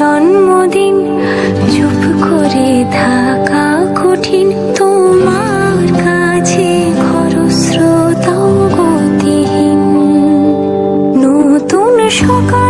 জন্মদিন চুপ করে থাকা কঠিন। তোমার কাছে খরস্রোতাও গতিহীন। নতুন সকাল